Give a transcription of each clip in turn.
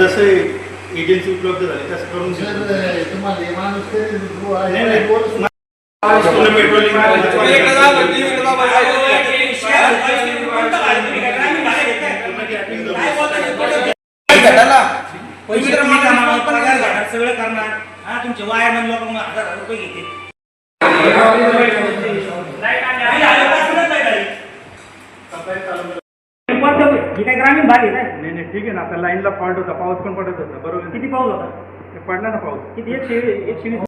जसं एजन्सी उपलब्ध झाली तसं करून हे सगळं करणार हा तुमचे वायर म्हणजे लोक मग हजार हजार रुपये घेते. ही ग्रामीण भाग आहे नाही ठीक आहे ना आता लाईनला फॉल्ट होता पाऊस पण पडत होता बरोबर? किती पाऊस होता? पडला ना पाऊस. किती? एकशे एकशे वीस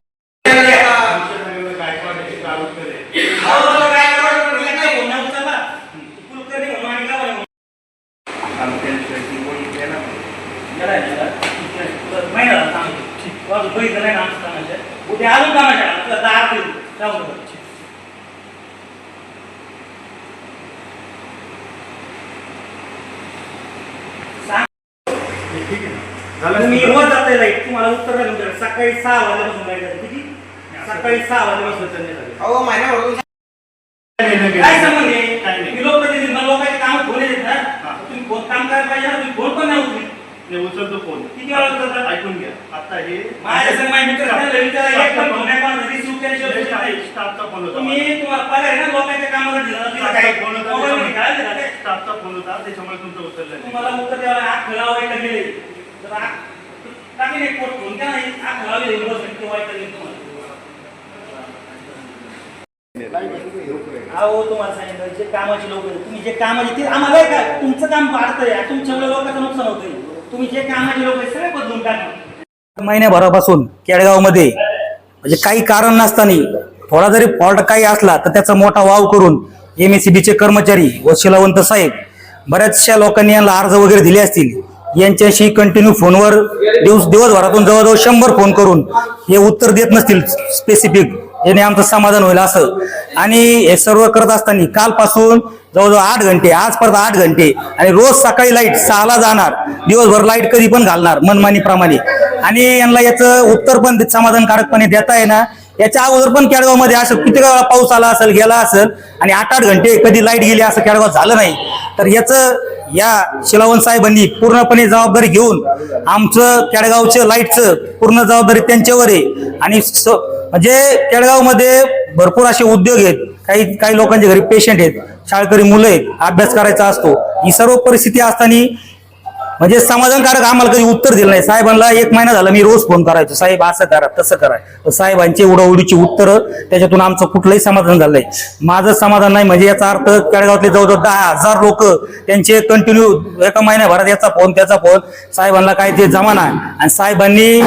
गायकवाड आहे, चालू करे. अहो, काय आवडत नाही, काय बोलणार उचलला? कुलकर्णी म्हणून आणि काय बोलणार? आणि त्यांच्या ती ओळख आहे ना. गेलाय ना का? महिना झाला सांगतो. तो अजून बघितलं नाही ना आमचं कामाचं. उद्या अजून कामाचं आहे. तुला दहा अर्धे देऊ. जाऊ दे. हे ठीक ना? रोज जाते लाइट तुम्हाला उत्तर नाही तुमच्याकडे. सकाळी सहा वाजल्यापासून लाइट जाते. किती? सकाळी सहा वाजल्यापासून संध्याकाळी. अहो नाही, काय. संबंध आहे? काय नाही. मी लोकप्रतिनिधी मला लोकांचे काम फोन येतात ना. तुम्ही फोन काम करायला पाहिजे ना. तुम्ही फोन पण नाही उचलत. नाही, उचलतो फोन. किती वेळा उचलता ऐकून घ्या. आता हे माझ्या संग माझ्या मित्र एक पण फोन नाही कोणाचा रिसीव्ह केल्याशिवाय. स्टाफचा फोन होता. तुम्ही तुम्हाला पगार आहे ना लोकांच्या कामाला दिला. ना, तिला काय मोबाईलमध्ये काय दिला काय? स्टाफचा फोन होता. त्याच्यामुळे तुमचं उचललं नाही. तुम्हाला उत्तर द्यायला खलावं का गेले. तर आग टाकी नाही पोट फोन केला नाही आग खलावली युनिव्हर्सिटी वाईट तुम्हाला अहो तुम्हाला सांगितलं जे कामाचे लोक तुम्ही जे कामाचे ते आम्हाला काय तुमचं काम वाढतंय तुमच्यामुळे लोकांचं नुकसान होतंय. तुम्ही जे कामाचे लोक आहेत सगळे बदलून टाका. महिन्याभरापासून केडगावमध्ये म्हणजे काही कारण नसताना थोडा जरी फॉल्ट काही असला तर त्याचा मोठा वाव करून एम एस सी बीचे कर्मचारी व शिलावंत साहेब बऱ्याचशा लोकांनी यांना अर्ज वगैरे दिले असतील. यांच्याशी कंटिन्यू फोनवर दिवस दिवसभरातून जवळजवळ शंभर फोन करून हे उत्तर देत नसतील स्पेसिफिक याने आमचं समाधान होईल असं. आणि हे सर्व करत असताना कालपासून जवळजवळ आठ घंटे आज परत आठ घंटे आणि रोज सकाळी लाइट सहाला जाणार. दिवसभर लाइट कधी पण घालणार मनमानीप्रमाणे. आणि यांना याचं उत्तर पण समाधानकारकपणे देता येणार. याच्या अगोदर पण केडगावमध्ये असं किती वेळा पाऊस आला असेल गेला असेल आणि आठ आठ घंटे कधी लाइट गेली असं केडगाव झालं नाही. तर याचं या शिलावन साहेबांनी पूर्णपणे जबाबदारी घेऊन आमचं केडगावचं लाईटचं पूर्ण जबाबदारी त्यांच्यावर आहे. आणि स- म्हणजे केडगावमध्ये भरपूर असे उद्योग आहेत. काही काही लोकांच्या घरी पेशंट आहेत शाळकरी मुलं आहेत अभ्यास करायचा असतो. ही सर्व परिस्थिती असताना म्हणजे समाधानकारक आम्हाला कधी उत्तर दिलं नाही. साहेबांना एक महिना झाला मी रोज फोन करायचो. साहेब असं करा तसं करा. तर साहेबांची उडवडीची उत्तरं त्याच्यातून आमचं कुठलंही समाधान झालं नाही. माझं समाधान नाही म्हणजे याचा अर्थ केळगावातले जवळजवळ दहा हजार लोक त्यांचे कंटिन्यू एका महिन्याभरात याचा फोन त्याचा फोन साहेबांना काय ते जमा आणि साहेबांनी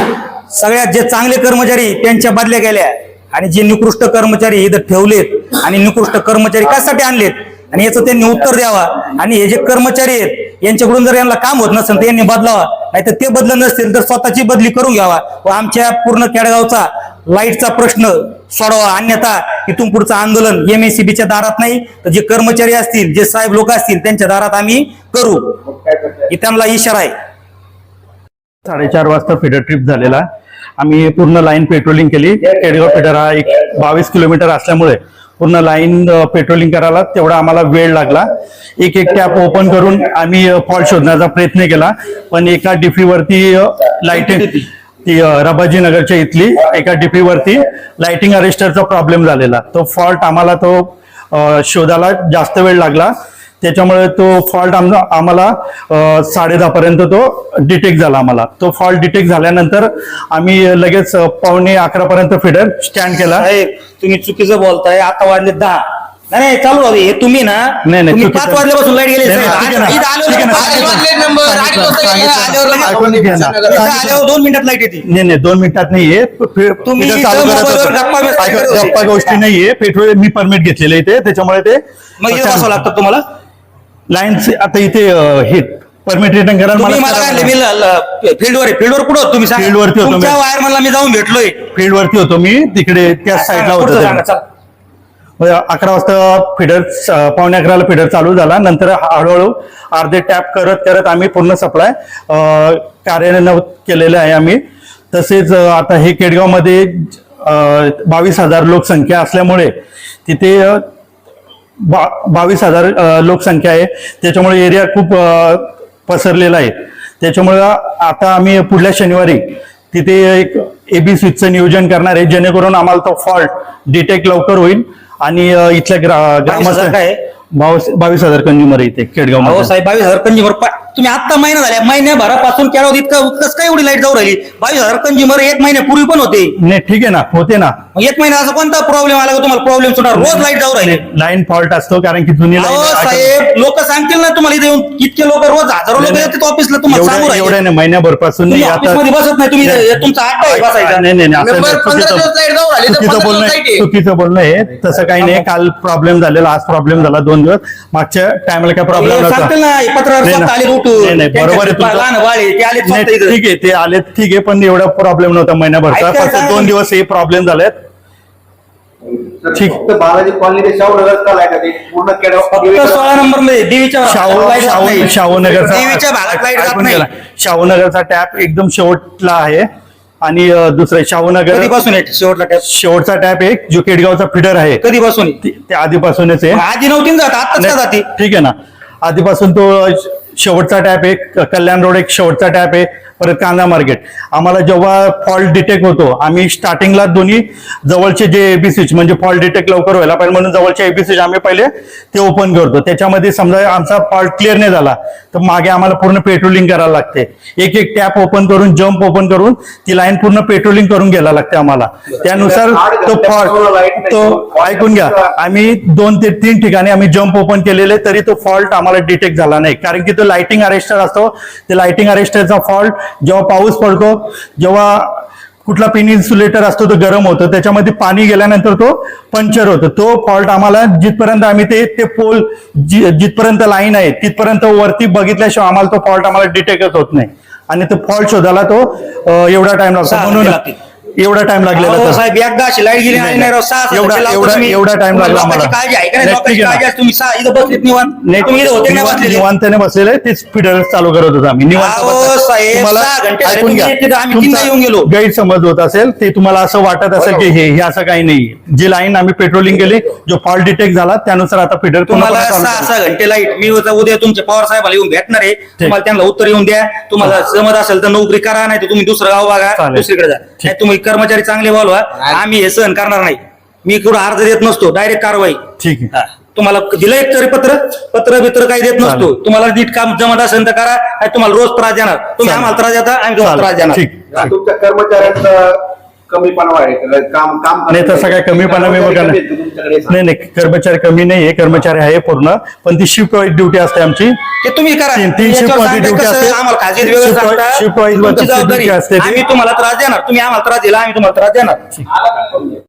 सगळ्यात जे चांगले कर्मचारी त्यांच्या बदल्या गेल्या. आणि जे निकृष्ट कर्मचारी इथं ठेवलेत आणि निकृष्ट कर्मचारी कशासाठी आणलेत? आणि याचं त्यांनी उत्तर द्यावा. आणि हे जे कर्मचारी आहेत यांच्याकडून जर यांना काम होत नसेल तर यांनी बदलावा. नाहीतर ते बदलत नसतील तर स्वतःची बदली करून घ्यावा. व आमच्या पूर्ण केडगावचा लाईटचा प्रश्न सोडवा. अन्यथा इथून पुढचं आंदोलन एम एस बीच्या दारात नाही तर जे कर्मचारी असतील जे साहेब लोक असतील त्यांच्या दारात आम्ही करू. त्यांना इशारा आहे. साडेचार वाजता फिडर ट्रिप झालेला. आम्ही पूर्ण लाईन पेट्रोलिंग केली. केडगाव फिडर हा एक बावीस किलोमीटर असल्यामुळे पूर्ण लाईन पेट्रोलिंग करायला तेवढा आम्हाला वेळ लागला. एक एक टॅप ओपन करून आम्ही फॉल्ट शोधण्याचा प्रयत्न केला. पण एका डिफीवरती लाईटिंग ती रबाजी नगरच्या इथली एका डिपीवरती लाइटिंग अरेस्टरचा प्रॉब्लेम झालेला. तो फॉल्ट आम्हाला तो शोधायला जास्त वेळ लागला. त्याच्यामुळे तो फॉल्ट आम्हाला साडे दहा पर्यंत तो डिटेक्ट झाला आम्हाला. तो फॉल्ट डिटेक्ट झाल्यानंतर आम्ही लगेच पावणे अकरा पर्यंत फिडर स्टँड केला. तुम्ही चुकीचं बोलताय आता वाजले दहा. नाही नाही चालू दे. हे तुम्ही ना नाही, नाही. पाच वाजल्यापासून लाइट गेली दोन मिनिटात लाइट येते. नाही नाही दोन मिनिटात नाहीये तुम्ही. गप्पा गोष्टी नाहीये पेट्रोल मी परमिट घेतलेलं इथे. त्याच्यामुळे ते मग बसावं लागतं तुम्हाला? लाईन आता इथे अ, हे परमिट रिटर्न करायला तुम्ही मला काय मी फील्डवर आहे फील्डवर कुठं होतो तुम्ही सांगा. Field वरती होतो मी. तुमच्या वायर मला मी जाऊन भेटलोय फील्ड वरती होतो मी तिकडे त्या साईडला होतो पुढचं सांगा, ते. चला. मग अकरा वाजता फिडर पावणे अकराला फिडर चालू झाला नंतर हळूहळू अर्धे टॅप करत करत आम्ही पूर्ण सप्लाय कार्यान्वित केलेलं आहे आम्ही तसेच अ, आता हे केडगावमध्ये बावीस हजार लोकसंख्या असल्यामुळे तिथे अ, बा- बावीस हजार लोकसंख्या आहे. त्याच्यामुळे एरिया खूप पसरलेला आहे. त्याच्यामुळं आता आम्ही पुढल्या शनिवारी तिथे एक एबी स्विचचं नियोजन करणार आहे. जेणेकरून आम्हाला तो फॉल्ट डिटेक्ट लवकर होईल आणि इथल्या ग्रा बावीस हजार काय आहे? बावीस बावीस हजार कंझ्युमर आहे इथे केडगाव अहो साहेब बावीस हजार कंझ्युमर तुम्ही आता महिना झाल्या महिन्याभरापासून केळवत इतकं कसं काय एवढी लाइट जाऊ राहिली? बावीस हजार कंझ्युमर एक महिन्यापूर्वी पण होते. नाही ठीक आहे ना होते ना. मग एक महिना असा कोणता प्रॉब्लेम आला का तुम्हाला? प्रॉब्लेम सुटणार. रोज लाइट जाऊ राहिली. लाईन फॉल्ट असतो कारण की जुनी अहो line- साहेब लोक सांगतील ना तुम्हाला इथे येऊन इतके लोक रोज हजारो लोक येतात ऑफिसला तुम्हाला सांगू एवढ्या नाही महिन्याभरपासून तुम्ही ऑफिसमध्ये बसत नाही तुम्ही हे तुमचा आहे बसायचा नाही नाही नाही, असं नाही. चुकीचं- दिवस लाइट जाऊ राहिली तर चुकीचं पंधरा बोलणं दिवस आहे. चुकीचं बोलणं आहे. तसं काही नाही काल प्रॉब्लेम झालेला आज प्रॉब्लेम झाला दोन दिवस. मागच्या टायमाला काय प्रॉब्लेम हे सांगतील ना हे पत्रावर नाही, स्वतः नाही. आले उठून नाही, नाही, बरोबर आहे त्यांच्या तुमचं. लहान बाळे ते आले नाही, स्वतः इथं. ठीक आहे ते आले ठीक आहे पण एवढा प्रॉब्लेम नव्हता महिन्याभरचा ऐका, फक्त दोन दिवस हे प्रॉब्लेम झालेत ठीक. फक्त बालाजी कॉलनी ते शाहू नगर लाइट आहे पूर्ण फक्त सोळा नंबरमध्ये देवीच्या शाहू भागात light जात शाहू नाही. शाहूनगरचा देवीच्या भागात लाइट जात ऐकून नाही घ्या ना. शाहूनगरचा टॅप एकदम शेवटला आहे आणि अं, दुसरं शाहूनगर कधीपासून आहे शेवटला टॅप शेवटचा टॅप एक जो केडगावचा फिडर आहे कधीपासून आहे? ते ते आधीपासूनच आहे आधी नव्हती ना जात आताच का जाती ठीक आहे ना आधीपासून तो शेवटचा टॅप आहे कल्याण रोड एक शेवटचा टॅप आहे परत कांदा मार्केट. आम्हाला जेव्हा फॉल्ट डिटेक्ट होतो आम्ही स्टार्टिंगला दोन्ही जवळचे जे एबी स्विच म्हणजे फॉल्ट डिटेक्ट लवकर व्हायला पाहिजे म्हणून जवळचे एबी स्विच आम्ही पहिले ते ओपन करतो. त्याच्यामध्ये समजा आमचा फॉल्ट क्लिअर नाही झाला तर मागे आम्हाला पूर्ण पेट्रोलिंग करायला लागते. एक एक टॅप ओपन करून जम्प ओपन करून ती लाईन पूर्ण पेट्रोलिंग करून घ्यायला लागते आम्हाला. त्यानुसार तो फॉल्ट तो ऐकून घ्या. आम्ही दोन ते तीन ठिकाणी आम्ही जम्प ओपन केलेले तरी तो फॉल्ट आम्हाला डिटेक्ट झाला नाही. कारण की तो लाइटिंग अरेस्टर असतो ते लाइटिंग अरेस्टरचा फॉल्ट जेव्हा पाऊस पडतो जेव्हा कुठला पिन इन्सुलेटर असतो तो गरम होतो. त्याच्यामध्ये पाणी गेल्यानंतर तो पंक्चर होतो. तो फॉल्ट आम्हाला जिथपर्यंत आम्ही ते ते पोल जि- जिथपर्यंत लाईन आहे तिथपर्यंत वरती बघितल्याशिवाय आम्हाला तो फॉल्ट आम्हाला डिटेक्टच होत नाही. आणि तो फॉल्ट शोधायला तो एवढा टाइम लागतो. म्हणून. एवढा टाइम लागलेला अहो, तर. साहेब एकदा अशी लाइट गेली नाही, आणि नाही राव, सहा सहा एवढा- घंटे लावतो एवढा-. एवढा time लागला लोकांची आम्हाला. काळजी आहे का नाही नाही, लोकांची ठीक आहे ना. काळजी आहे. तुम्ही सहा इथं बसलीत निवांत तुम्ही इथं होते का नाही निवांत- बसलेले निवांताने बसलेले तेच फिडर चालू करत होतो आम्ही निवांत अहो. साहेब, तुम्हाला सहा घंटे झाले, ऐकून घ्या आम्ही तीनदा येऊन गेलो. तुमचा गैरसमज होत असेल ते तुम्हाला असं वाटत असेल की हे हे असं काही नाही जी लाईन आम्ही पेट्रोलिंग केली जो फॉल्ट डिटेक्ट झाला त्यानुसार आता फिडर तुम्हाला सहा सहा घंटे लाइट मी उद्या उद्या तुमच्या पवार साहेबाला येऊन भेटणार आहे तुम्हाला त्यांना उत्तर येऊन द्या तुम्हाला जमत असेल तर नोकरी करा नाही तर तुम्ही दुसरं गाव बघा चालेल. दुसरीकडे जा. नाही तुम्ही कर्मचारी चांगले बोलवा आम्ही हे सहन करणार नाही मी कुठं अर्ज देत नसतो डायरेक्ट कारवाई ठीक आहे हा. तुम्हाला दिलं एक तरी पत्र पत्र बित्र काही देत नसतो. तुम्हाला नीट काम जमत असेल तर करा नाही तुम्हाला रोज त्रास देणार तुम्ही. आम्हाला त्रास देता आम्ही तुम्हाला त्रास चालेल. देणार ठीक ठीक. तुमच्या कर्मचाऱ्यांचा कमीपणा वाढेल काम काम नाही तसं काय कमीपणा मी बघा कर्मचारी कमी तुमच्याकडे. नाही नाही कर्मचारी कमी नाहीये कर्मचारी आहे पूर्ण. पण ती शिफ्ट वाईज ड्युटी असते आमची. ते तुम्ही करा. तीन- तीन याच्यावर shift मध्ये सांगता duty कसं असते. आम्हाला खाजगीत वेगळं Shift wise- सांगता. shift wise तुमची मध्ये जबाबदारी. duty असते ती. आम्ही तुम्हाला त्रास देणार. तुम्ही आम्हाला त्रास दिला आम्ही तुम्हाला त्रास देणार.